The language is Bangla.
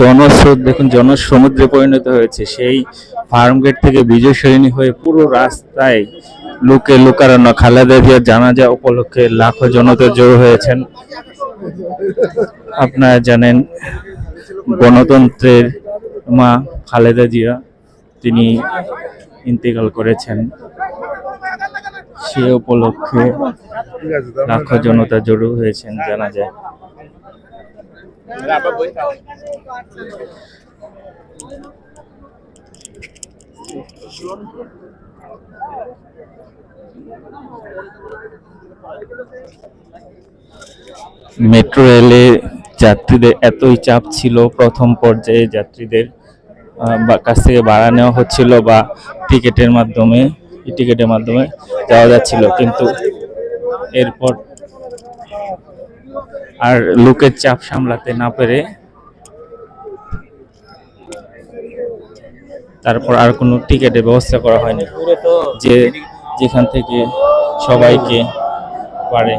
জনস্রোত, দেখুন, জনসমুদ্রে পরিণত হয়েছে। সেই ফার্ম গেট থেকে বিজয় সরণী হয়ে পুরো রাস্তায় লোকে লোকারণ্য, খালেদা জিয়ার জানাজা উপলক্ষে লাখো জনতা জড়ো হয়েছেন। আপনারা জানেন, গণতন্ত্রের মা খালেদা জিয়া, তিনি ইন্তেকাল করেছেন। সে উপলক্ষে লাখো জনতা জড়ো হয়েছেন জানা যায় মেট্রো রেলে যাত্রীদের এতই চাপ ছিল প্রথম পর্যায়ে যাত্রীদের কাছ থেকে ভাড়া নেওয়া হচ্ছিল বা টিকিটের মাধ্যমে টিকিটের মাধ্যমে যাওয়া যাচ্ছিল। কিন্তু এরপর আর লোকের চাপ সামলাতে না পেরে তারপর আর কোনো টিকেটের ব্যবস্থা করা হয়নি। যে যেখান থেকে সবাইকে পারে।